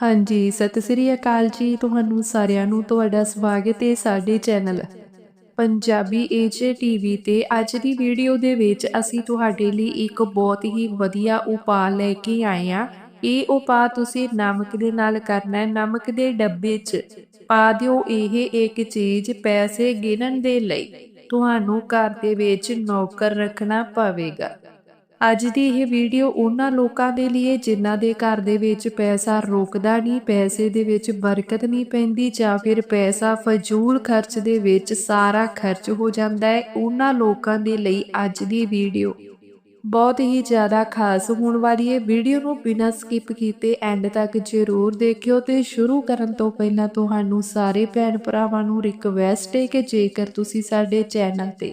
ਹਾਂਜੀ, ਸਤਿ ਸ੍ਰੀ ਅਕਾਲ ਜੀ। ਤੁਹਾਨੂੰ ਸਾਰਿਆਂ ਨੂੰ ਤੁਹਾਡਾ ਸਵਾਗਤ ਹੈ ਸਾਡੇ ਚੈਨਲ ਪੰਜਾਬੀ ਏਜੇ ਟੀਵੀ ਤੇ। ਅੱਜ ਦੀ ਵੀਡੀਓ ਦੇ ਵਿੱਚ ਅਸੀਂ ਤੁਹਾਡੇ ਲਈ ਇੱਕ ਬਹੁਤ ਹੀ ਵਧੀਆ ਉਪਾਅ ਲੈ ਕੇ ਆਏ ਆ ਇਹ ਉਪਾਅ ਤੁਸੀਂ ਨਮਕ ਦੇ ਨਾਲ ਕਰਨਾ ਹੈ। ਨਮਕ ਦੇ ਡੱਬੇ 'ਚ ਪਾ ਦਿਓ ਇਹ ਇੱਕ ਚੀਜ਼ ਪੈਸੇ ਗਿਣਨ ਦੇ ਲਈ। ਤੁਹਾਨੂੰ ਘਰ ਦੇ ਵਿੱਚ ਨੌਕਰ ਰੱਖਣਾ ਪਵੇਗਾ। ਅੱਜ ਦੀ ਇਹ ਵੀਡੀਓ ਉਹਨਾਂ ਲੋਕਾਂ ਦੇ ਲਈ ਜਿਨ੍ਹਾਂ ਦੇ ਘਰ ਦੇ ਵਿੱਚ ਪੈਸਾ ਰੋਕਦਾ ਨਹੀਂ, ਪੈਸੇ ਦੇ ਵਿੱਚ ਬਰਕਤ ਨਹੀਂ ਪੈਂਦੀ ਜਾਂ ਫਿਰ ਪੈਸਾ ਫਜ਼ੂਲ ਖਰਚ ਦੇ ਵਿੱਚ ਸਾਰਾ ਖਰਚ ਹੋ ਜਾਂਦਾ ਹੈ, ਉਹਨਾਂ ਲੋਕਾਂ ਦੇ ਲਈ ਅੱਜ ਦੀ ਵੀਡੀਓ ਬਹੁਤ ਹੀ ਜ਼ਿਆਦਾ ਖਾਸ ਹੋਣ ਵਾਲੀ ਹੈ। ਵੀਡੀਓ ਨੂੰ ਬਿਨਾਂ ਸਕਿਪ ਕੀਤੇ ਐਂਡ ਤੱਕ ਜ਼ਰੂਰ ਦੇਖਿਓ ਤੇ ਸ਼ੁਰੂ ਕਰਨ ਤੋਂ ਪਹਿਲਾਂ ਤੁਹਾਨੂੰ ਸਾਰੇ ਭੈਣ ਭਰਾਵਾਂ ਨੂੰ ਰਿਕਵੈਸਟ ਹੈ ਕਿ ਜੇਕਰ ਤੁਸੀਂ ਸਾਡੇ ਚੈਨਲ ਤੇ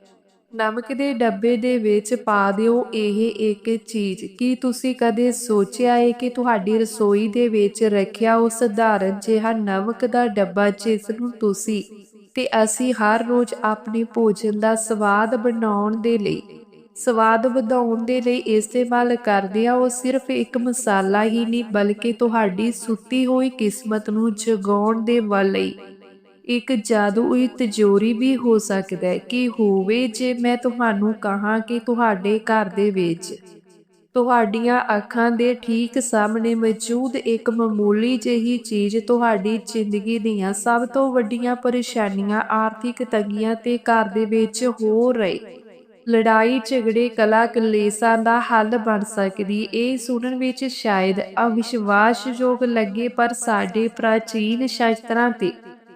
ਨਮਕ ਦੇ ਡੱਬੇ ਦੇ ਵਿੱਚ ਪਾ ਦਿਓ ਇਹ ਇੱਕ ਚੀਜ਼। ਕੀ ਤੁਸੀਂ ਕਦੇ ਸੋਚਿਆ ਹੈ ਕਿ ਤੁਹਾਡੀ ਰਸੋਈ ਦੇ ਵਿੱਚ ਰੱਖਿਆ ਉਹ ਸਧਾਰਨ ਜਿਹਾ ਨਮਕ ਦਾ ਡੱਬਾ ਜਿਸ ਨੂੰ ਤੁਸੀਂ ਤੇ ਅਸੀਂ ਹਰ ਰੋਜ਼ ਆਪਣੇ ਭੋਜਨ ਦਾ ਸਵਾਦ ਬਣਾਉਣ ਦੇ ਲਈ, ਸਵਾਦ ਵਧਾਉਣ ਦੇ ਲਈ ਇਸਤੇਮਾਲ ਕਰਦੇ ਆ ਉਹ ਸਿਰਫ ਇੱਕ ਮਸਾਲਾ ਹੀ ਨਹੀਂ, ਬਲਕਿ ਤੁਹਾਡੀ ਸੁੱਤੀ ਹੋਈ ਕਿਸਮਤ ਨੂੰ ਜਗਾਉਣ ਦੇ ਵਾਲੀ ਇੱਕ ਜਾਦੂਈ ਤਜੋਰੀ ਵੀ ਹੋ ਸਕਦਾ ਹੈ ਕਿ ਹੋਵੇ ਜੇ ਮੈਂ ਤੁਹਾਨੂੰ ਕਹਾਂ ਕਿ ਤੁਹਾਡੇ ਘਰ ਦੇ ਵਿੱਚ ਤੁਹਾਡੀਆਂ ਅੱਖਾਂ ਦੇ ਠੀਕ ਸਾਹਮਣੇ ਮੌਜੂਦ ਇੱਕ ਮਾਮੂਲੀ ਜਿਹੀ ਚੀਜ਼ ਤੁਹਾਡੀ ਜ਼ਿੰਦਗੀ ਦੀਆਂ ਸਭ ਤੋਂ ਵੱਡੀਆਂ ਪਰੇਸ਼ਾਨੀਆਂ, ਆਰਥਿਕ ਤੰਗੀਆਂ ਤੇ ਘਰ ਦੇ ਵਿੱਚ ਹੋ ਰਹੇ ਲੜਾਈ, ਝਗੜੇ, ਕਲਾ ਕਲੇਸ਼ਾਂ ਦਾ ਹੱਲ ਬਣ ਸਕਦੀ। ਇਹ ਸੁਣਨ ਵਿੱਚ ਸ਼ਾਇਦ ਅਵਿਸ਼ਵਾਸਯੋਗ ਲੱਗੇ, ਪਰ ਸਾਡੇ ਪ੍ਰਾਚੀਨ ਸ਼ਾਸਤਰਾਂ ਤੇ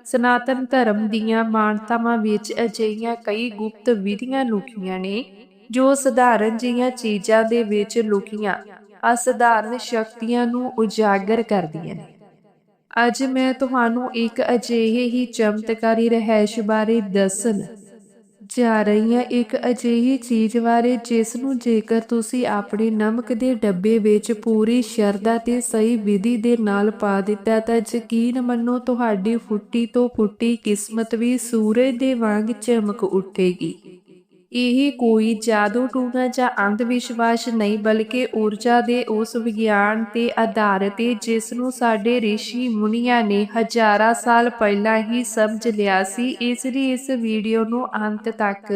ਸਨਾਤਨ ਧਰਮ ਦੀਆਂ ਮਾਨਤਾਵਾਂ ਵਿੱਚ ਅਜਿਹੀਆਂ ਕਈ ਗੁਪਤ ਵਿਧੀਆਂ ਲੁਕੀਆਂ ਨੇ, ਜੋ ਸਧਾਰਨ ਜਿਹੀਆਂ ਚੀਜ਼ਾਂ ਦੇ ਵਿੱਚ ਲੁਕੀਆਂ, ਅਸਧਾਰਨ ਸ਼ਕਤੀਆਂ ਨੂੰ ਉਜਾਗਰ ਕਰਦੀਆਂ ਨੇ। ਅੱਜ ਮੈਂ ਤੁਹਾਨੂੰ ਇੱਕ ਅਜਿਹੇ ਹੀ ਚਮਤਕਾਰੀ ਰਹਿਸ਼ ਬਾਰੇ ਦੱਸਣ ਜਾ ਰਹੀ ਹਾਂ ਇੱਕ ਅਜਿਹੀ ਚੀਜ਼ ਬਾਰੇ ਜਿਸ ਨੂੰ ਜੇਕਰ ਤੁਸੀਂ ਆਪਣੇ ਨਮਕ ਦੇ ਡੱਬੇ ਵਿੱਚ ਪੂਰੀ ਸ਼ਰਧਾ ਤੇ ਸਹੀ ਵਿਧੀ ਦੇ ਨਾਲ ਪਾ ਦਿੱਤਾ, ਤਾਂ ਯਕੀਨ ਮੰਨੋ ਤੁਹਾਡੀ ਫੁੱਟੀ ਤੋਂ ਫੁੱਟੀ ਕਿਸਮਤ ਵੀ ਸੂਰਜ ਦੇ ਵਾਂਗ ਚਮਕ ਉੱਠੇਗੀ। ਇਹ ਕੋਈ ਜਾਦੂ ਟੂਣਾ ਜਾਂ ਅੰਧ ਵਿਸ਼ਵਾਸ ਨਹੀਂ, ਬਲਕਿ ਊਰਜਾ ਦੇ ਉਸ ਵਿਗਿਆਨ ਤੇ ਆਧਾਰਿਤ ਹੈ ਜਿਸ ਨੂੰ ਸਾਡੇ ઋષਿ ਮੁਨੀਆਂ ਨੇ ਹਜ਼ਾਰਾਂ ਸਾਲ ਪਹਿਲਾਂ ਹੀ ਸਮਝ ਲਿਆ ਸੀ। ਇਸ ਲਈ ਇਸ ਵੀਡੀਓ ਨੂੰ ਅੰਤ ਤੱਕ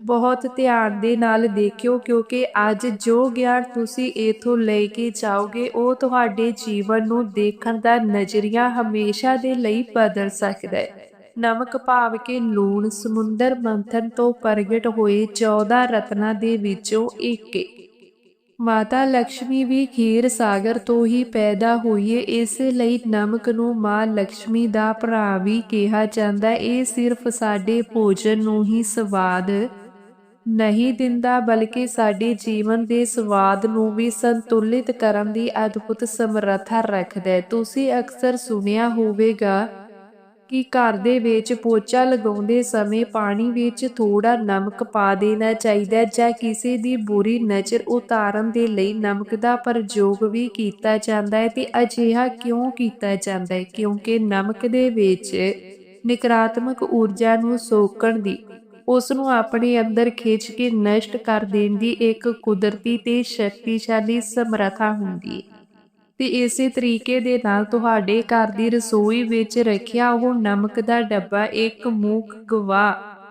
ਬਹੁਤ ਧਿਆਨ ਦੇ ਨਾਲ ਦੇਖਿਓ, ਕਿਉਂਕਿ ਅੱਜ ਜੋ ਗਿਆਨ ਤੁਸੀਂ ਇਥੋਂ ਲੈ ਕੇ ਜਾਓਗੇ, ਉਹ ਤੁਹਾਡੇ ਜੀਵਨ ਨੂੰ ਦੇਖਣ ਦਾ ਨਜ਼ਰੀਆ ਹਮੇਸ਼ਾ ਦੇ ਲਈ ਬਦਲ ਸਕਦਾ ਹੈ। ਨਮਕ ਭਾਵ ਕੇ ਲੂਣ ਸਮੁੰਦਰ ਮੰਥਨ ਤੋਂ ਪ੍ਰਗਟ ਹੋਏ 14 ਰਤਨਾ ਦੇ ਵਿੱਚੋਂ ਇੱਕ ਮਾਤਾ ਲక్ష్ਮੀ ਵੀ ਖੀਰ ਸਾਗਰ ਤੋਂ ਹੀ ਪੈਦਾ ਹੋਈ ਹੈ ਇਸ ਲਈ ਨਮਕ ਨੂੰ ਮਾਂ ਲక్ష్ਮੀ ਦਾ ਭਰਾ ਵੀ ਕਿਹਾ ਜਾਂਦਾ ਇਹ ਸਿਰਫ ਸਾਡੇ ਭੋਜਨ ਨੂੰ ਹੀ ਸਵਾਦ ਨਹੀਂ ਦਿੰਦਾ, ਬਲਕਿ ਸਾਡੇ ਜੀਵਨ ਦੇ ਸਵਾਦ ਨੂੰ ਵੀ ਸੰਤੁਲਿਤ ਕਰਨ ਦੀ ਅਦਭੁਤ ਸਮਰੱਥਾ ਰੱਖਦਾ ਹੈ ਤੁਸੀਂ ਅਕਸਰ ਸੁਣਿਆ ਹੋਵੇਗਾ ਕਿ ਘਰ ਦੇ ਵਿੱਚ ਪੋਚਾ ਲਗਾਉਂਦੇ ਸਮੇਂ ਪਾਣੀ ਵਿੱਚ ਥੋੜਾ ਨਮਕ ਪਾ ਦੇਣਾ ਚਾਹੀਦਾ ਜਾਂ ਕਿਸੇ ਦੀ ਬੁਰੀ ਨਜ਼ਰ ਉਤਾਰਨ ਦੇ ਲਈ ਨਮਕ ਦਾ ਪ੍ਰਯੋਗ ਵੀ ਕੀਤਾ ਜਾਂਦਾ ਹੈ ਤੇ ਅਜਿਹਾ ਕਿਉਂ ਕੀਤਾ ਜਾਂਦਾ ਹੈ? ਕਿਉਂਕਿ ਨਮਕ ਦੇ ਵਿੱਚ ਨਕਾਰਾਤਮਕ ਊਰਜਾ ਨੂੰ ਸੋਕਣ ਦੀ ਉਸ ਨੂੰ ਆਪਣੇ ਅੰਦਰ ਖਿੱਚ ਕੇ ਨਸ਼ਟ ਕਰ ਦੇਣ ਦੀ ਇੱਕ ਕੁਦਰਤੀ ਤੇ ਸ਼ਕਤੀਸ਼ਾਲੀ ਸਮਰੱਥਾ ਹੁੰਦੀ ਹੈ। ਤੇ ਇਸੇ ਤਰੀਕੇ ਦੇ ਨਾਲ ਤੁਹਾਡੇ ਘਰ ਦੀ ਰਸੋਈ ਵਿੱਚ ਰੱਖਿਆ ਉਹ ਨਮਕ ਦਾ ਡੱਬਾ, ਇੱਕ ਮੂਕ ਗਵਾ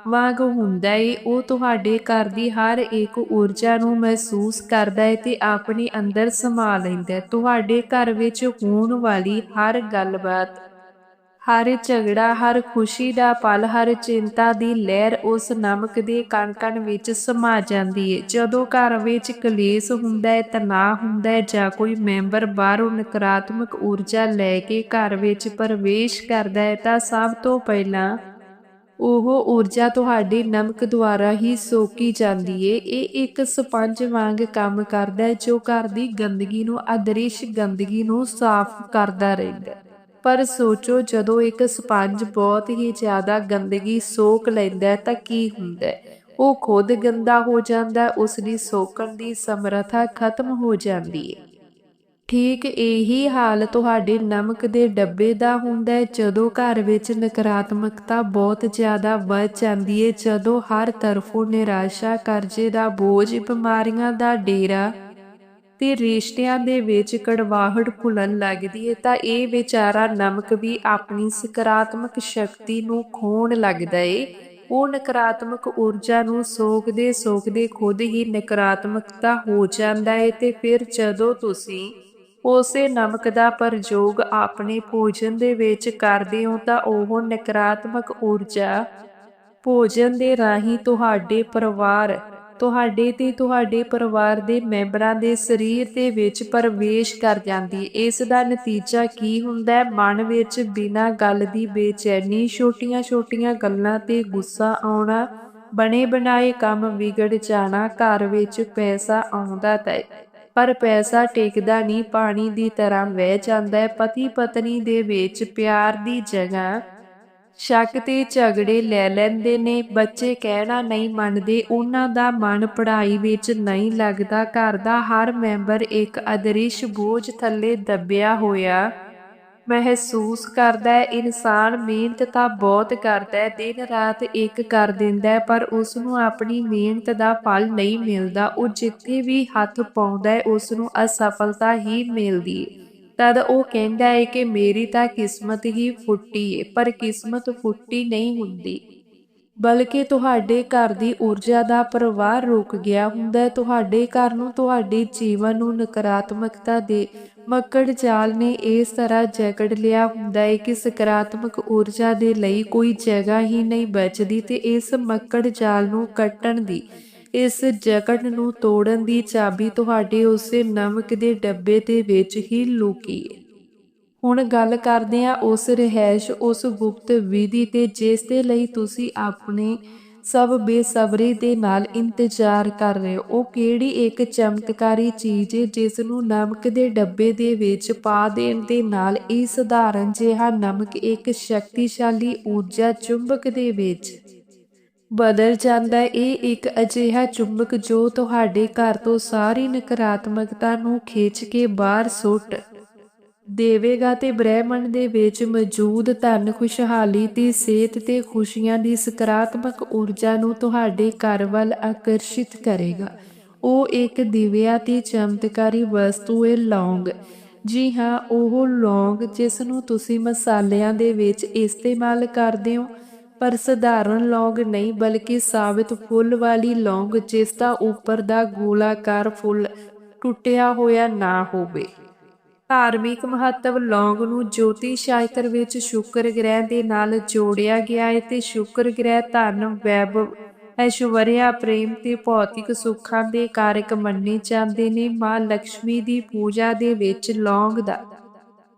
ਵਾਂਗ ਹੁੰਦਾ ਏ। ਉਹ ਤੁਹਾਡੇ ਘਰ ਦੀ ਹਰ ਇੱਕ ਊਰਜਾ ਨੂੰ ਮਹਿਸੂਸ ਕਰਦਾ ਹੈ ਤੇ ਆਪਣੇ ਅੰਦਰ ਸਮਾ ਲੈਂਦਾ ਹੈ ਤੁਹਾਡੇ ਘਰ ਵਿੱਚ ਹੋਣ ਵਾਲੀ ਹਰ ਗੱਲਬਾਤ ਹਰ ਝਗੜਾ, ਹਰ ਖੁਸ਼ੀ ਦਾ ਪਲ, ਹਰ ਚਿੰਤਾ ਦੀ ਲਹਿਰ ਉਸ ਨਮਕ ਦੇ ਕਣ-ਕਣ ਵਿੱਚ ਸਮਾ ਜਾਂਦੀ ਹੈ ਜਦੋਂ ਘਰ ਵਿੱਚ ਕਲੇਸ਼ ਹੁੰਦਾ ਹੈ ਤਣਾਅ ਹੁੰਦਾ ਹੈ ਜਾਂ ਕੋਈ ਮੈਂਬਰ ਬਾਹਰੋਂ ਨਕਾਰਾਤਮਕ ਊਰਜਾ ਲੈ ਕੇ ਘਰ ਵਿੱਚ ਪ੍ਰਵੇਸ਼ ਕਰਦਾ ਹੈ ਤਾਂ ਸਭ ਤੋਂ ਪਹਿਲਾਂ ਉਹ ਊਰਜਾ ਤੁਹਾਡੀ ਨਮਕ ਦੁਆਰਾ ਹੀ ਸੋਕੀ ਜਾਂਦੀ ਏ। ਇਹ ਇੱਕ ਸਪੰਜ ਵਾਂਗ ਕੰਮ ਕਰਦਾ ਹੈ ਜੋ ਘਰ ਦੀ ਗੰਦਗੀ ਨੂੰ, ਅਦ੍ਰਿਸ਼ ਗੰਦਗੀ ਨੂੰ ਸਾਫ਼ ਕਰਦਾ ਰਹਿੰਦਾ ਪਰ ਸੋਚੋ ਜਦੋਂ ਇੱਕ ਸਪੰਜ ਬਹੁਤ ਹੀ ਜ਼ਿਆਦਾ ਗੰਦਗੀ ਸੋਖ ਲੈਂਦਾ ਹੈ ਤਾਂ ਕੀ ਹੁੰਦਾ ਹੈ? ਉਹ ਖੁਦ ਗੰਦਾ ਹੋ ਜਾਂਦਾ ਹੈ, ਉਸ ਦੀ ਸੋਖਣ ਦੀ ਸਮਰੱਥਾ ਖਤਮ ਹੋ ਜਾਂਦੀ ਹੈ। ਠੀਕ ਇਹੀ ਹਾਲ ਤੁਹਾਡੇ ਨਮਕ ਦੇ ਡੱਬੇ ਦਾ ਹੁੰਦਾ ਹੈ ਜਦੋਂ ਘਰ ਵਿੱਚ ਨਕਾਰਾਤਮਕਤਾ ਬਹੁਤ ਜ਼ਿਆਦਾ ਵੱਧ ਜਾਂਦੀ ਹੈ ਜਦੋਂ ਹਰ ਤਰਫੋਂ ਨਿਰਾਸ਼ਾ ਕਰਜ਼ੇ ਦਾ ਬੋਝ ਬਿਮਾਰੀਆਂ ਦਾ ਡੇਰਾ ਤੇ ਰਿਸ਼ਤਿਆਂ ਦੇ ਵਿੱਚ ਕੜਵਾਹਟ ਫੁੱਲਣ ਲੱਗਦੀ ਹੈ ਤਾਂ ਇਹ ਵਿਚਾਰਾ ਨਮਕ ਵੀ ਆਪਣੀ ਸਕਾਰਾਤਮਕ ਸ਼ਕਤੀ ਨੂੰ ਖੋਣ ਲੱਗਦਾ ਏ। ਉਹ ਨਕਾਰਾਤਮਕ ਊਰਜਾ ਨੂੰ ਸੋਖਦੇ ਸੋਖਦੇ ਖੁਦ ਹੀ ਨਕਾਰਾਤਮਕਤਾ ਹੋ ਜਾਂਦਾ ਹੈ ਤੇ ਫਿਰ ਜਦੋਂ ਤੁਸੀਂ ਉਸੇ ਨਮਕ ਦਾ ਪ੍ਰਯੋਗ ਆਪਣੇ ਭੋਜਨ ਦੇ ਵਿੱਚ ਕਰਦੇ ਹੋ, ਤਾਂ ਉਹ ਨਕਾਰਾਤਮਕ ਊਰਜਾ ਭੋਜਨ ਦੇ ਰਾਹੀਂ ਤੁਹਾਡੇ ਪਰਿਵਾਰ ਤੁਹਾਡੇ ਤੇ ਤੁਹਾਡੇ ਪਰਿਵਾਰ ਦੇ ਮੈਂਬਰਾਂ ਦੇ ਸਰੀਰ ਦੇ ਵਿੱਚ ਪ੍ਰਵੇਸ਼ ਕਰ ਜਾਂਦੀ। ਇਸ ਦਾ ਨਤੀਜਾ ਕੀ ਹੁੰਦਾ? ਹੈ ਮਨ ਵਿੱਚ ਬਿਨਾਂ ਗੱਲ ਦੀ ਬੇਚੈਨੀ ਛੋਟੀਆਂ-ਛੋਟੀਆਂ ਗੱਲਾਂ ਤੇ ਗੁੱਸਾ ਆਉਣਾ, ਬਣੇ ਬਣਾਏ ਕੰਮ ਵਿਗੜ ਜਾਣਾ, ਘਰ ਵਿੱਚ ਪੈਸਾ ਆਉਂਦਾ ਤਾਂ ਪਰ ਪੈਸਾ ਟਿਕਦਾ ਨਹੀਂ, ਪਾਣੀ ਦੀ ਤਰ੍ਹਾਂ ਵਹਿ ਜਾਂਦਾ ਹੈ। ਪਤੀ ਪਤਨੀ ਦੇ ਵਿੱਚ ਪਿਆਰ ਦੀ ਜਗ੍ਹਾ ਸ਼ੱਕ ਤੇ ਝਗੜੇ ਲੈ ਲੈਂਦੇ ਨੇ। ਬੱਚੇ ਕਹਿਣਾ ਨਹੀਂ ਮੰਨਦੇ। ਉਹਨਾਂ ਦਾ ਮਨ ਪੜ੍ਹਾਈ ਵਿੱਚ ਨਹੀਂ ਲੱਗਦਾ। ਘਰ ਦਾ ਹਰ ਮੈਂਬਰ ਇੱਕ ਅਦ੍ਰਿਸ਼ ਬੋਝ ਥੱਲੇ ਦੱਬਿਆ ਹੋਇਆ ਮਹਿਸੂਸ ਕਰਦਾ ਹੈ। ਇਨਸਾਨ ਮਿਹਨਤ ਤਾਂ ਬਹੁਤ ਕਰਦਾ ਹੈ। ਦਿਨ ਰਾਤ ਇੱਕ ਕਰ ਦਿੰਦਾ ਹੈ, ਪਰ ਉਸ ਨੂੰ ਆਪਣੀ ਮਿਹਨਤ ਦਾ ਫਲ ਨਹੀਂ ਮਿਲਦਾ। ਉਹ ਜਿੱਥੇ ਵੀ ਹੱਥ ਪਾਉਂਦਾ ਹੈ ਉਸ ਨੂੰ ਅਸਫਲਤਾ ਹੀ ਮਿਲਦੀ ਹੈ। ਤਦ ਉਹ ਕਹਿੰਦਾ ਹੈ ਕਿ ਮੇਰੀ ਤਾਂ ਕਿਸਮਤ ਹੀ ਫੁੱਟੀ ਏ, ਪਰ ਕਿਸਮਤ ਫੁੱਟੀ ਨਹੀਂ ਹੁੰਦੀ। ਬਲਕਿ ਤੁਹਾਡੇ ਘਰ ਦੀ ਊਰਜਾ ਦਾ ਪ੍ਰਵਾਹ ਰੁਕ ਗਿਆ ਹੁੰਦਾ ਤੁਹਾਡੇ ਘਰ ਨੂੰ ਤੁਹਾਡੇ ਜੀਵਨ ਨੂੰ ਨਕਾਰਾਤਮਕਤਾ ਦੇ ਮੱਕੜ ਜਾਲ ਨੇ ਇਸ ਤਰ੍ਹਾਂ ਜਕੜ ਲਿਆ ਹੁੰਦਾ ਹੈ ਕਿ ਸਕਾਰਾਤਮਕ ਊਰਜਾ ਦੇ ਲਈ ਕੋਈ ਜਗ੍ਹਾ ਹੀ ਨਹੀਂ ਬਚਦੀ ਤੇ ਇਸ ਮੱਕੜ ਜਾਲ ਨੂੰ ਕੱਟਣ ਦੀ ਇਸ ਜਕੜ ਨੂੰ ਤੋੜਨ ਦੀ ਚਾਬੀ ਤੁਹਾਡੇ ਉਸੇ ਨਮਕ ਦੇ ਡੱਬੇ ਦੇ ਵਿੱਚ ਹੀ ਲੁਕੀ। ਹੈ ਹੁਣ ਗੱਲ ਕਰਦੇ ਹਾਂ ਉਸ ਰਹਿਸ਼ ਉਸ ਗੁਪਤ ਵਿਧੀ ਤੇ ਜਿਸ ਦੇ ਲਈ ਤੁਸੀਂ ਆਪਣੇ ਸਭ ਬੇਸਬਰੀ ਦੇ ਨਾਲ ਇੰਤਜ਼ਾਰ ਕਰ ਰਹੇ ਹੋ। ਉਹ ਕਿਹੜੀ ਇੱਕ ਚਮਤਕਾਰੀ ਚੀਜ਼ ਹੈ ਜਿਸ ਨੂੰ ਨਮਕ ਦੇ ਡੱਬੇ ਦੇ ਵਿੱਚ ਪਾ ਦੇਣ ਦੇ ਨਾਲ ਇਹ ਸਧਾਰਨ ਜਿਹਾ ਨਮਕ ਇੱਕ ਸ਼ਕਤੀਸ਼ਾਲੀ ਊਰਜਾ ਚੁੰਬਕ ਦੇ ਵਿੱਚ ਬਦਲ ਜਾਂਦਾ ਇਹ ਇੱਕ ਅਜਿਹਾ ਚੁੰਬਕ ਜੋ ਤੁਹਾਡੇ ਘਰ ਤੋਂ ਸਾਰੀ ਨਕਾਰਾਤਮਕਤਾ ਨੂੰ ਖਿੱਚ ਕੇ ਬਾਹਰ ਸੁੱਟ ਦੇਵੇਗਾ ਤੇ ਬ੍ਰਹਿਮੰਡ ਦੇ ਵਿੱਚ ਮੌਜੂਦ ਧਨ, ਖੁਸ਼ਹਾਲੀ ਤੇ ਸਿਹਤ ਤੇ ਖੁਸ਼ੀਆਂ ਦੀ ਸਕਾਰਾਤਮਕ ਊਰਜਾ ਨੂੰ ਤੁਹਾਡੇ ਘਰ ਵੱਲ ਆਕਰਸ਼ਿਤ ਕਰੇਗਾ। ਉਹ ਇੱਕ ਦਿਵਿਆ ਤੇ ਚਮਤਕਾਰੀ ਵਸਤੂ ਹੈ, ਲੌਂਗ। ਜੀ ਹਾਂ, ਉਹ ਲੌਂਗ ਜਿਸ ਨੂੰ ਤੁਸੀਂ ਮਸਾਲਿਆਂ ਦੇ ਵਿੱਚ ਇਸਤੇਮਾਲ ਕਰਦੇ ਹੋ। ਪਰ ਸਧਾਰਨ ਲੌਂਗ ਨਹੀਂ, ਬਲਕਿ ਸਾਬਤ ਫੁੱਲ ਵਾਲੀ ਲੌਂਗ ਜਿਸ ਦਾ ਉੱਪਰ ਦਾ ਗੋਲਾਕਾਰ ਫੁੱਲ ਟੁੱਟਿਆ ਹੋਇਆ ਨਾ ਹੋਵੇ। ਧਾਰਮਿਕ ਮਹੱਤਵ ਲੌਂਗ ਨੂੰ ਜੋਤੀ ਸ਼ਾਸਤਰ ਵਿੱਚ ਸ਼ੁਕਰ ਗ੍ਰਹਿ ਦੇ ਨਾਲ ਜੋੜਿਆ ਗਿਆ ਹੈ ਤੇ ਸ਼ੁਕਰ ਗ੍ਰਹਿ ਧਨ, ਵੈਭਵ, ਐਸ਼ਵਰਿਆ, ਪ੍ਰੇਮ ਤੇ ਭੌਤਿਕ ਸੁੱਖਾਂ ਦੇ ਕਾਰਕ ਮੰਨੇ ਜਾਂਦੇ ਨੇ। ਮਾਂ ਲక్ష్ਮੀ ਦੀ ਪੂਜਾ ਦੇ ਵਿੱਚ ਲੌਂਗ ਦਾ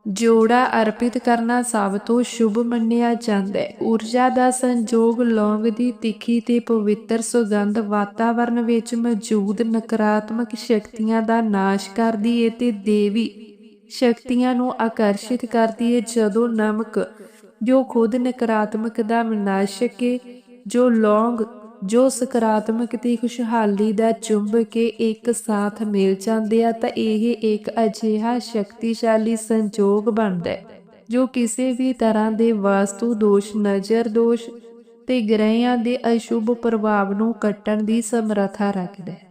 ਜੋੜਾ ਅਰਪਿਤ ਕਰਨਾ ਸਭ ਤੋਂ ਸ਼ੁਭ ਮੰਨਿਆ ਜਾਂਦਾ ਹੈ। ਊਰਜਾ ਦਾ ਸੰਜੋਗ ਲੌਂਗ ਦੀ ਤਿੱਖੀ ਤੇ ਪਵਿੱਤਰ ਸੁਗੰਧ ਵਾਤਾਵਰਣ ਵਿੱਚ ਮੌਜੂਦ ਨਕਾਰਾਤਮਕ ਸ਼ਕਤੀਆਂ ਦਾ ਨਾਸ਼ ਕਰਦੀ ਹੈ ਤੇ ਦੇਵੀ ਸ਼ਕਤੀਆਂ ਨੂੰ ਆਕਰਸ਼ਿਤ ਕਰਦੀ ਹੈ ਜਦੋਂ ਨਮਕ ਜੋ ਖੁਦ ਨਕਾਰਾਤਮਕ ਦਾ ਵਿਨਾਸ਼ਕ ਹੈ ਜੋ ਲੌਂਗ ਜੋ ਸਕਾਰਾਤਮਕ ਤੇ ਖੁਸ਼ਹਾਲੀ ਦਾ ਚੁੰਬ ਕੇ ਇੱਕ ਸਾਥ ਮਿਲ ਜਾਂਦੇ ਆ, ਤਾਂ ਇਹ ਇੱਕ ਅਜਿਹਾ ਸ਼ਕਤੀਸ਼ਾਲੀ ਸੰਜੋਗ ਬਣਦਾ ਹੈ, ਜੋ ਕਿਸੇ ਵੀ ਤਰ੍ਹਾਂ ਦੇ ਵਾਸਤੂ ਦੋਸ਼, ਨਜ਼ਰ ਦੋਸ਼ ਤੇ ਗ੍ਰਹਿਆਂ ਦੇ ਅਸ਼ੁਭ ਪ੍ਰਭਾਵ ਨੂੰ ਕੱਟਣ ਦੀ ਸਮਰੱਥਾ ਰੱਖਦਾ ਹੈ।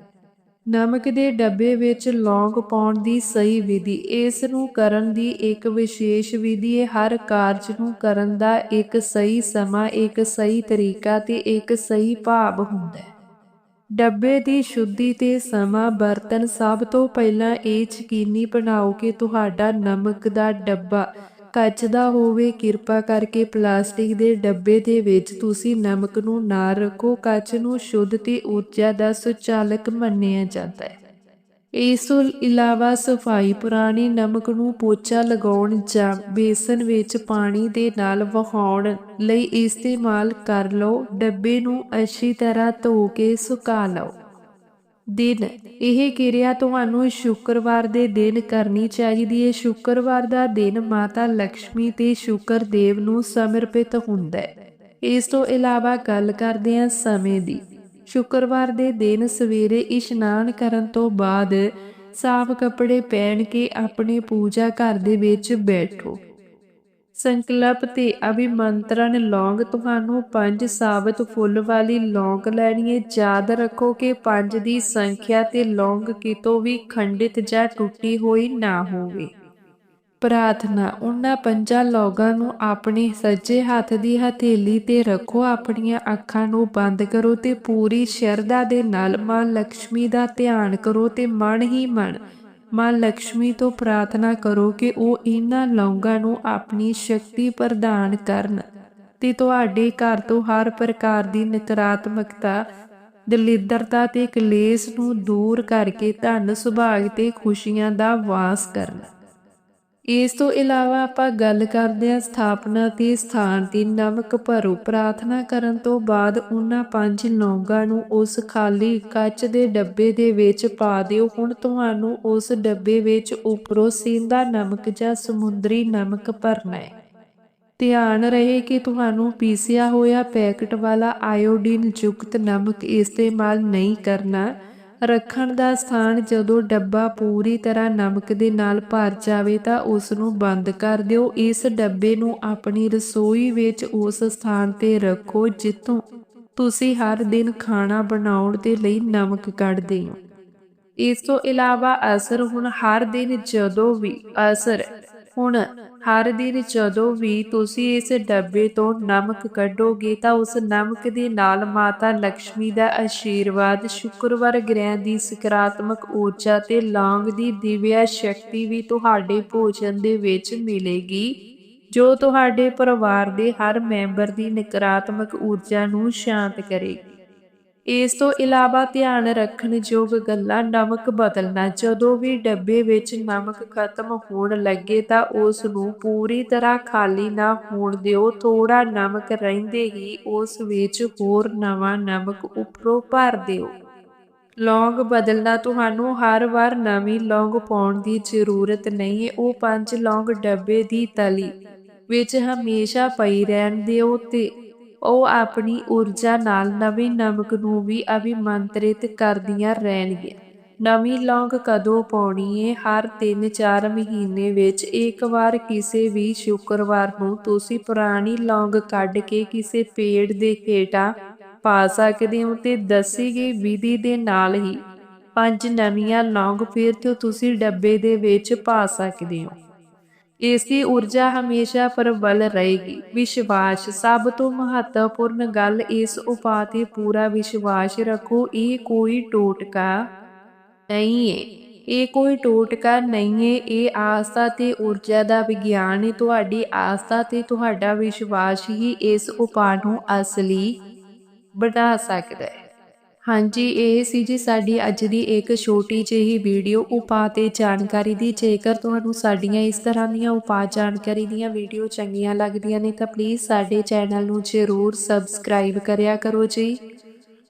ਨਮਕ ਦੇ ਡੱਬੇ ਵਿੱਚ ਲੌਂਗ ਪਾਉਣ ਦੀ ਸਹੀ ਵਿਧੀ, ਇਸ ਨੂੰ ਕਰਨ ਦੀ ਇੱਕ ਵਿਸ਼ੇਸ਼ ਵਿਧੀ ਹੈ। ਹਰ ਕਾਰਜ ਨੂੰ ਕਰਨ ਦਾ ਇੱਕ ਸਹੀ ਸਮਾਂ, ਇੱਕ ਸਹੀ ਤਰੀਕਾ ਤੇ ਇੱਕ ਸਹੀ ਭਾਵ ਹੁੰਦਾ ਹੈ। ਡੱਬੇ ਦੀ ਸ਼ੁੱਧੀ ਤੇ ਸਮਾਂ ਬਰਤਨ ਸਭ ਤੋਂ ਪਹਿਲਾਂ ਇਹ ਯਕੀਨੀ ਬਣਾਓ ਕਿ ਤੁਹਾਡਾ ਨਮਕ ਦਾ ਡੱਬਾ ਕੱਚ ਦਾ ਹੋਵੇ, ਕਿਰਪਾ ਕਰਕੇ ਪਲਾਸਟਿਕ ਦੇ ਡੱਬੇ ਦੇ ਵਿੱਚ ਤੁਸੀਂ ਨਮਕ ਨੂੰ ਨਾ ਰੱਖੋ। ਕੱਚ ਨੂੰ ਸ਼ੁੱਧ ਤੇ ਊਰਜਾ ਦਾ ਸੁਚਾਲਕ ਮੰਨਿਆ ਜਾਂਦਾ ਹੈ। ਇਸ ਤੋਂ ਇਲਾਵਾ ਸਫ਼ਾਈ ਪੁਰਾਣੀ ਨਮਕ ਨੂੰ ਪੋਚਾ ਲਗਾਉਣ ਜਾਂ ਬੇਸਨ ਵਿੱਚ ਪਾਣੀ ਦੇ ਨਾਲ ਵਹਾਉਣ ਲਈ ਇਸਤੇਮਾਲ ਕਰ ਲਓ। ਡੱਬੇ ਨੂੰ ਅੱਛੀ ਤਰ੍ਹਾਂ ਧੋ ਕੇ ਸੁਕਾ ਲਓ। ਦਿਨ। ਇਹ ਕਿਰਿਆ ਤੁਹਾਨੂੰ ਸ਼ੁੱਕਰਵਾਰ ਦੇ ਦਿਨ ਕਰਨੀ ਚਾਹੀਦੀ ਹੈ ਸ਼ੁੱਕਰਵਾਰ ਦਾ ਦਿਨ ਮਾਤਾ ਲక్ష్ਮੀ ਤੇ ਸ਼ੁਕਰਦੇਵ ਨੂੰ ਸਮਰਪਿਤ ਹੁੰਦਾ ਹੈ ਇਸ ਤੋਂ ਇਲਾਵਾ ਗੱਲ ਕਰਦੇ ਹਾਂ ਸਮੇਂ ਦੀ। ਸ਼ੁੱਕਰਵਾਰ ਦੇ ਦਿਨ ਸਵੇਰੇ ਇਸ਼ਨਾਨ ਕਰਨ ਤੋਂ ਬਾਅਦ ਸਾਫ਼ ਕੱਪੜੇ ਪਹਿਨ ਕੇ ਆਪਣੇ ਪੂਜਾ ਘਰ ਦੇ ਵਿੱਚ ਬੈਠੋ। ਸੰਕਲਪ ਤੇ ਅਭਿਮੰਤਰਨ ਲੌਂਗ ਤੁਹਾਨੂੰ ਪੰਜ ਸਾਬਤ ਫੁੱਲ ਵਾਲੀ ਲੌਂਗ ਲੈਣੀ ਹੈ ਯਾਦ ਰੱਖੋ ਕਿ ਪੰਜ ਦੀ ਸੰਖਿਆ ਤੇ ਲੌਂਗ ਕਿਤੋਂ ਵੀ ਖੰਡਿਤ ਜਾਂ ਟੁੱਟੀ ਹੋਈ ਨਾ ਹੋਵੇ। ਪ੍ਰਾਰਥਨਾ, ਉਹਨਾਂ ਪੰਜਾਂ ਲੋਕਾਂ ਨੂੰ ਆਪਣੇ ਸੱਜੇ ਹੱਥ ਦੀ ਹਥੇਲੀ ਤੇ ਰੱਖੋ, ਆਪਣੀਆਂ ਅੱਖਾਂ ਨੂੰ ਬੰਦ ਕਰੋ ਤੇ ਪੂਰੀ ਸ਼ਰਧਾ ਦੇ ਨਾਲ ਮਾਂ ਲక్ష్ਮੀ ਦਾ ਧਿਆਨ ਕਰੋ ਤੇ ਮਨ ਹੀ ਮਨ ਮਾਂ ਲక్ష్ਮੀ ਤੋਂ ਪ੍ਰਾਰਥਨਾ ਕਰੋ ਕਿ ਉਹ ਇਹਨਾਂ ਲੌਂਗਾਂ ਨੂੰ ਆਪਣੀ ਸ਼ਕਤੀ ਪ੍ਰਦਾਨ ਕਰਨ ਤੇ ਤੁਹਾਡੇ ਘਰ ਤੋਂ ਹਰ ਪ੍ਰਕਾਰ ਦੀ ਨਕਾਰਾਤਮਕਤਾ, ਦਲਿੱਦਰਤਾ ਤੇ ਕਲੇਸ਼ ਨੂੰ ਦੂਰ ਕਰਕੇ ਧਨ ਸੁਭਾਗ ਤੇ ਖੁਸ਼ੀਆਂ ਦਾ ਵਾਸ ਕਰਨ। ਇਸ ਤੋਂ ਇਲਾਵਾ ਆਪਾਂ ਗੱਲ ਕਰਦੇ ਹਾਂ ਸਥਾਪਨਾ ਤੇ ਸਥਾਨ ਦੀ ਨਮਕ ਭਰੋ। ਪ੍ਰਾਰਥਨਾ ਕਰਨ ਤੋਂ ਬਾਅਦ ਉਹਨਾਂ ਪੰਜ ਲੌਂਗਾਂ ਨੂੰ ਉਸ ਖਾਲੀ ਕੱਚ ਦੇ ਡੱਬੇ ਦੇ ਵਿੱਚ ਪਾ ਦਿਓ। ਹੁਣ ਤੁਹਾਨੂੰ ਉਸ ਡੱਬੇ ਵਿੱਚ ਉੱਪਰੋਂ ਸਿੰਦਾ ਨਮਕ ਜਾਂ ਸਮੁੰਦਰੀ ਨਮਕ ਭਰਨਾ ਹੈ। ਧਿਆਨ ਰਹੇ ਕਿ ਤੁਹਾਨੂੰ ਪੀਸਿਆ ਹੋਇਆ ਪੈਕਟ ਵਾਲਾ ਆਇਓਡੀਨ ਯੁਕਤ ਨਮਕ ਇਸਤੇਮਾਲ ਨਹੀਂ ਕਰਨਾ। ਰੱਖਣ ਦਾ ਸਥਾਨ ਜਦੋਂ ਡੱਬਾ ਪੂਰੀ ਤਰ੍ਹਾਂ ਨਮਕ ਦੇ ਨਾਲ ਭਰ ਜਾਵੇ ਤਾਂ ਉਸ ਨੂੰ ਬੰਦ ਕਰ ਦਿਓ। ਇਸ ਡੱਬੇ ਨੂੰ ਆਪਣੀ ਰਸੋਈ ਵਿੱਚ ਉਸ ਸਥਾਨ ਤੇ ਰੱਖੋ ਜਿੱਥੋਂ ਤੁਸੀਂ ਹਰ ਦਿਨ ਖਾਣਾ ਬਣਾਉਣ ਦੇ ਲਈ ਨਮਕ ਕੱਢਦੇ ਹੋ। ਇਸ ਤੋਂ ਇਲਾਵਾ ਅਸਰ ਹੁਣ ਹਰ ਦਿਨ ਜਦੋਂ ਵੀ ਅਸਰ ਹੁਣ ਹਰ ਦਿਨ ਜਦੋਂ ਵੀ ਤੁਸੀਂ ਇਸ ਡੱਬੇ ਤੋਂ ਨਮਕ ਕੱਢੋਗੇ ਤਾਂ ਉਸ ਨਮਕ ਦੇ ਨਾਲ ਮਾਤਾ ਲక్ష్ਮੀ ਦਾ ਆਸ਼ੀਰਵਾਦ, ਸ਼ੁੱਕਰਵਾਰ ਗ੍ਰਹਿ ਦੀ ਸਕਾਰਾਤਮਕ ਊਰਜਾ ਤੇ ਲੌਂਗ ਦੀ ਦਿਵਿਆ ਸ਼ਕਤੀ ਵੀ ਤੁਹਾਡੇ ਭੋਜਨ ਦੇ ਵਿੱਚ ਮਿਲੇਗੀ। ਜੋ ਤੁਹਾਡੇ ਪਰਿਵਾਰ ਦੇ ਹਰ ਮੈਂਬਰ ਦੀ ਨਕਾਰਾਤਮਕ ਊਰਜਾ ਨੂੰ ਸ਼ਾਂਤ ਕਰੇਗੀ ਇਸ ਤੋਂ ਇਲਾਵਾ ਧਿਆਨ ਰੱਖਣ ਯੋਗ ਗੱਲਾਂ ਨਮਕ ਬਦਲਣਾ। ਜਦੋਂ ਵੀ ਡੱਬੇ ਵਿੱਚ ਨਮਕ ਖਤਮ ਹੋਣ ਲੱਗੇ ਤਾਂ ਉਸ ਨੂੰ ਪੂਰੀ ਤਰ੍ਹਾਂ ਖਾਲੀ ਨਾ ਹੋਣ ਦਿਓ। ਥੋੜਾ ਨਮਕ ਰਹਿੰਦੇ ਹੀ ਉਸ ਵਿੱਚ ਹੋਰ ਨਵਾਂ ਨਮਕ ਉੱਪਰੋਂ ਭਰ ਦਿਓ। ਲੌਂਗ ਬਦਲਣਾ, ਤੁਹਾਨੂੰ ਹਰ ਵਾਰ ਨਵੀਂ ਲੌਂਗ ਪਾਉਣ ਦੀ ਜ਼ਰੂਰਤ ਨਹੀਂ। ਉਹ ਪੰਜ ਲੌਂਗ ਡੱਬੇ ਦੀ ਤਲੀ ਵਿੱਚ ਹਮੇਸ਼ਾ ਪਈ ਰਹਿਣ ਦਿਓ ਤੇ ਉਹ ਆਪਣੀ ਊਰਜਾ ਨਾਲ ਨਵੇਂ ਨਮਕ ਨੂੰ ਵੀ ਅਭਿਮੰਤਰਿਤ ਕਰਦੀਆਂ ਰਹਿਣਗੀਆਂ। ਨਵੀਂ ਲੌਂਗ ਕਦੋਂ ਪਾਉਣੀ ਹੈ ਹਰ 3-4 ਮਹੀਨੇ ਵਿੱਚ ਇੱਕ ਵਾਰ ਕਿਸੇ ਵੀ ਸ਼ੁੱਕਰਵਾਰ ਨੂੰ ਤੁਸੀਂ ਪੁਰਾਣੀ ਲੌਂਗ ਕੱਢ ਕੇ ਕਿਸੇ ਪੇੜ ਦੇ ਹੇਠਾਂ ਪਾ ਸਕਦੇ ਹੋ ਤੇ ਦੱਸੀ ਗਈ ਵਿਧੀ ਦੇ ਨਾਲ ਹੀ ਪੰਜ ਨਵੀਆਂ ਲੌਂਗ ਫਿਰ ਤੋਂ ਤੁਸੀਂ ਡੱਬੇ ਦੇ ਵਿੱਚ ਪਾ ਸਕਦੇ ਹੋ। ਇਸ ਦੀ ਊਰਜਾ ਹਮੇਸ਼ਾ ਪ੍ਰਬਲ ਰਹੇਗੀ। ਵਿਸ਼ਵਾਸ, ਸਭ ਤੋਂ ਮਹੱਤਵਪੂਰਨ ਗੱਲ ਇਸ ਉਪਾਅ ਤੇ ਪੂਰਾ ਵਿਸ਼ਵਾਸ ਰੱਖੋ, ਇਹ ਕੋਈ ਟੋਟਕਾ ਨਹੀਂ ਹੈ ਇਹ ਕੋਈ ਟੋਟਕਾ ਨਹੀਂ ਹੈ ਇਹ ਆਸਥਾ ਤੇ ਊਰਜਾ ਦਾ ਵਿਗਿਆਨ ਹੈ ਤੁਹਾਡੀ ਆਸਥਾ ਤੇ ਤੁਹਾਡਾ ਵਿਸ਼ਵਾਸ ਹੀ ਇਸ ਉਪਾਅ ਨੂੰ ਅਸਲੀ ਬਣਾ ਸਕਦਾ ਹੈ। ਹਾਂਜੀ, ਇਹ ਸੀ ਜੀ ਸਾਡੀ ਅੱਜ ਦੀ ਇੱਕ ਛੋਟੀ ਜਿਹੀ ਵੀਡੀਓ। ਉਪਾਅ ਤੇ ਜਾਣਕਾਰੀ ਦੀ ਜੇਕਰ ਤੁਹਾਨੂੰ ਸਾਡੀਆਂ ਇਸ ਤਰ੍ਹਾਂ ਦੀਆਂ ਉਪਾਅ ਜਾਣਕਾਰੀ ਦੀਆਂ ਵੀਡੀਓ ਚੰਗੀਆਂ ਲੱਗਦੀਆਂ ਨੇ ਤਾਂ ਪਲੀਜ਼ ਸਾਡੇ ਚੈਨਲ ਨੂੰ ਜ਼ਰੂਰ ਸਬਸਕ੍ਰਾਈਬ ਕਰਿਆ ਕਰੋ ਜੀ।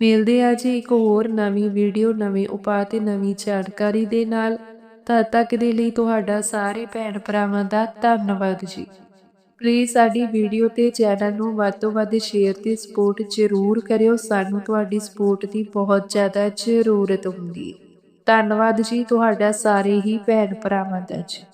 ਮਿਲਦੇ ਆ ਜੀ ਇੱਕ ਹੋਰ ਨਵੀਂ ਵੀਡੀਓ, ਨਵੇਂ ਉਪਾਅ ਤੇ ਨਵੀਂ ਜਾਣਕਾਰੀ ਦੇ ਨਾਲ। ਤਦ ਤੱਕ ਦੇ ਲਈ ਤੁਹਾਡਾ ਸਾਰੇ ਭੈਣ ਭਰਾਵਾਂ ਦਾ ਧੰਨਵਾਦ ਜੀ। ਪਲੀਜ਼ ਸਾਡੀ ਵੀਡੀਓ ਤੇ ਚੈਨਲ ਨੂੰ ਵੱਧ ਤੋਂ ਵੱਧ ਸ਼ੇਅਰ ਤੇ ਸਪੋਰਟ ਜ਼ਰੂਰ ਕਰਿਓ। ਸਾਨੂੰ ਤੁਹਾਡੀ ਸਪੋਰਟ ਦੀ ਬਹੁਤ ਜ਼ਿਆਦਾ ਜ਼ਰੂਰਤ ਹੁੰਦੀ ਹੈ। ਧੰਨਵਾਦ ਜੀ ਤੁਹਾਡਾ ਸਾਰੇ ਹੀ ਭੈਣ ਭਰਾਵਾਂ ਦਾ ਜੀ।